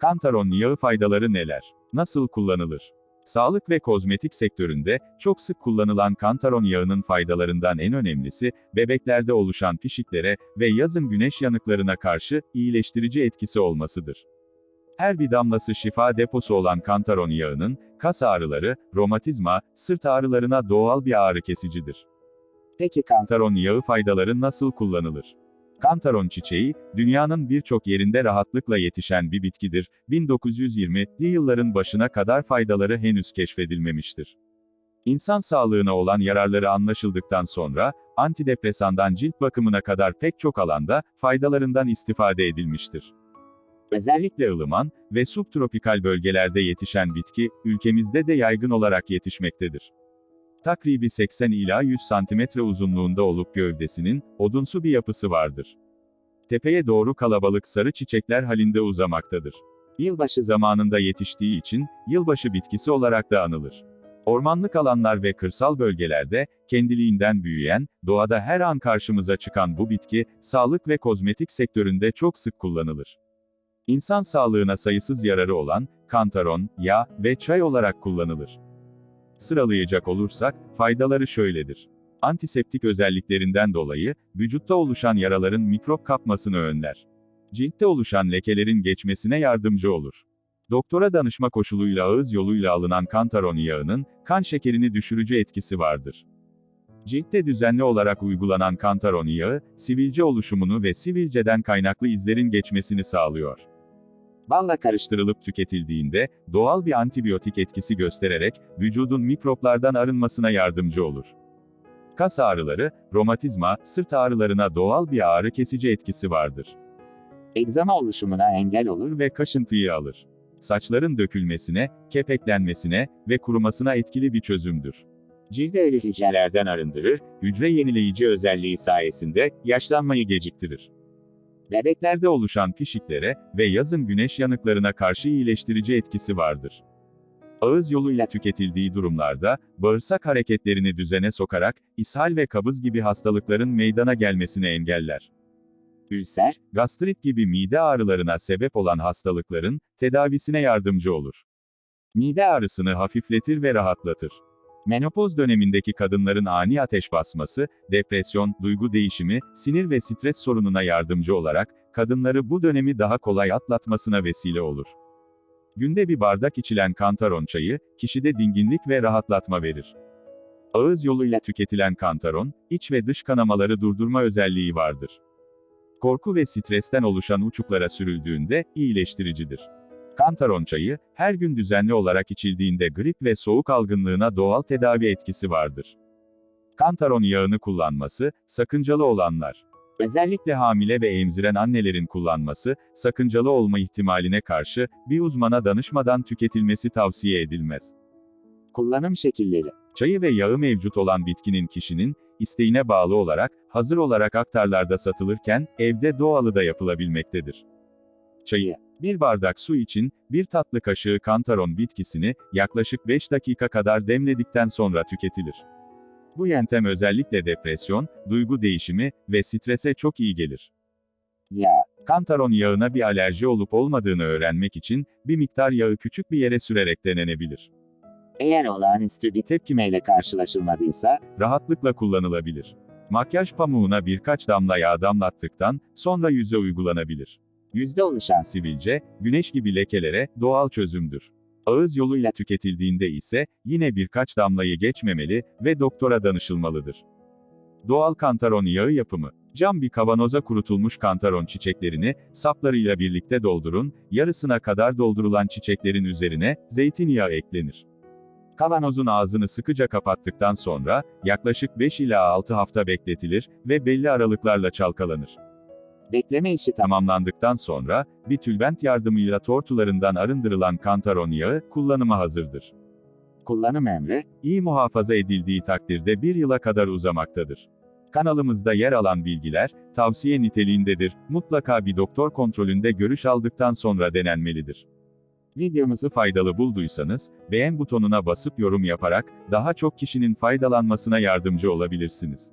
Kantaron yağı faydaları neler? Nasıl kullanılır? Sağlık ve kozmetik sektöründe çok sık kullanılan kantaron yağının faydalarından en önemlisi, bebeklerde oluşan pişiklere ve yazın güneş yanıklarına karşı iyileştirici etkisi olmasıdır. Her bir damlası şifa deposu olan kantaron yağının, kas ağrıları, romatizma, sırt ağrılarına doğal bir ağrı kesicidir. Peki kan Kantaron yağı faydaları nasıl kullanılır? Kantaron çiçeği, dünyanın birçok yerinde rahatlıkla yetişen bir bitkidir. 1920'li yılların başına kadar faydaları henüz keşfedilmemiştir. İnsan sağlığına olan yararları anlaşıldıktan sonra, antidepresandan cilt bakımına kadar pek çok alanda, faydalarından istifade edilmiştir. Özellikle ılıman ve subtropikal bölgelerde yetişen bitki, ülkemizde de yaygın olarak yetişmektedir. Takribi 80 ila 100 santimetre uzunluğunda olup gövdesinin, odunsu bir yapısı vardır. Tepeye doğru kalabalık sarı çiçekler halinde uzamaktadır. Yılbaşı zamanında yetiştiği için, yılbaşı bitkisi olarak da anılır. Ormanlık alanlar ve kırsal bölgelerde, kendiliğinden büyüyen, doğada her an karşımıza çıkan bu bitki, sağlık ve kozmetik sektöründe çok sık kullanılır. İnsan sağlığına sayısız yararı olan, kantaron, yağ ve çay olarak kullanılır. Sıralayacak olursak, faydaları şöyledir. Antiseptik özelliklerinden dolayı, vücutta oluşan yaraların mikrop kapmasını önler. Ciltte oluşan lekelerin geçmesine yardımcı olur. Doktora danışma koşuluyla ağız yoluyla alınan kantaron yağının, kan şekerini düşürücü etkisi vardır. Ciltte düzenli olarak uygulanan kantaron yağı, sivilce oluşumunu ve sivilceden kaynaklı izlerin geçmesini sağlıyor balla karıştır. karıştırılıp tüketildiğinde, doğal bir antibiyotik etkisi göstererek, vücudun mikroplardan arınmasına yardımcı olur. Kas ağrıları, romatizma, sırt ağrılarına doğal bir ağrı kesici etkisi vardır. Egzama oluşumuna engel olur. Ve kaşıntıyı alır. Saçların dökülmesine, kepeklenmesine ve kurumasına etkili bir çözümdür. Cilde ölü hücreler. Hücrelerden arındırır, hücre yenileyici özelliği sayesinde, yaşlanmayı geciktirir. Bebeklerde oluşan pişiklere ve yazın güneş yanıklarına karşı iyileştirici etkisi vardır. Ağız yoluyla tüketildiği durumlarda, bağırsak hareketlerini düzene sokarak, ishal ve kabız gibi hastalıkların meydana gelmesini engeller. Ülser, Gastrit gibi mide ağrılarına sebep olan hastalıkların, tedavisine yardımcı olur. Mide ağrısını hafifletir ve rahatlatır. Menopoz dönemindeki kadınların ani ateş basması, depresyon, duygu değişimi, sinir ve stres sorununa yardımcı olarak, kadınları bu dönemi daha kolay atlatmasına vesile olur. Günde bir bardak içilen kantaron çayı, kişide dinginlik ve rahatlatma verir. Ağız yoluyla tüketilen kantaron, iç ve dış kanamaları durdurma özelliği vardır. Korku ve stresten oluşan uçuklara sürüldüğünde, iyileştiricidir. Kantaron çayı, her gün düzenli olarak içildiğinde grip ve soğuk algınlığına doğal tedavi etkisi vardır. Kantaron yağını kullanması, sakıncalı olanlar. Özellikle hamile ve emziren annelerin kullanması, sakıncalı olma ihtimaline karşı, bir uzmana danışmadan tüketilmesi tavsiye edilmez. kullanım şekilleri. Çayı ve yağı mevcut olan bitkinin kişinin, isteğine bağlı olarak, hazır olarak aktarlarda satılırken, evde doğalı da yapılabilmektedir. Çayı, bir bardak su için, bir tatlı kaşığı kantaron bitkisini, yaklaşık 5 dakika kadar demledikten sonra tüketilir. Bu yöntem özellikle depresyon, duygu değişimi ve strese çok iyi gelir. Yağ, Kantaron yağına bir alerji olup olmadığını öğrenmek için, bir miktar yağı küçük bir yere sürerek denenebilir. eğer olağanüstü bir tepkimeyle karşılaşılmadıysa, Rahatlıkla kullanılabilir. Makyaj pamuğuna birkaç damla yağ damlattıktan, sonra yüze uygulanabilir. Yüzde oluşan Sivilce, güneş gibi lekelere, doğal çözümdür. Ağız yoluyla tüketildiğinde ise, yine birkaç damlayı geçmemeli ve doktora danışılmalıdır. Doğal kantaron yağı yapımı. Cam bir kavanoza kurutulmuş kantaron çiçeklerini, saplarıyla birlikte doldurun, yarısına kadar doldurulan çiçeklerin üzerine, zeytinyağı eklenir. Kavanozun ağzını sıkıca kapattıktan sonra, yaklaşık 5 ila 6 hafta bekletilir ve belli aralıklarla çalkalanır. Bekleme işi tamam. Tamamlandıktan sonra, bir tülbent yardımıyla tortularından arındırılan kantaron yağı, kullanıma hazırdır. Kullanım emri, İyi muhafaza edildiği takdirde bir yıla kadar uzamaktadır. Kanalımızda yer alan bilgiler, tavsiye niteliğindedir, mutlaka bir doktor kontrolünde görüş aldıktan sonra denenmelidir. Videomuzu faydalı bulduysanız, beğen butonuna basıp yorum yaparak, daha çok kişinin faydalanmasına yardımcı olabilirsiniz.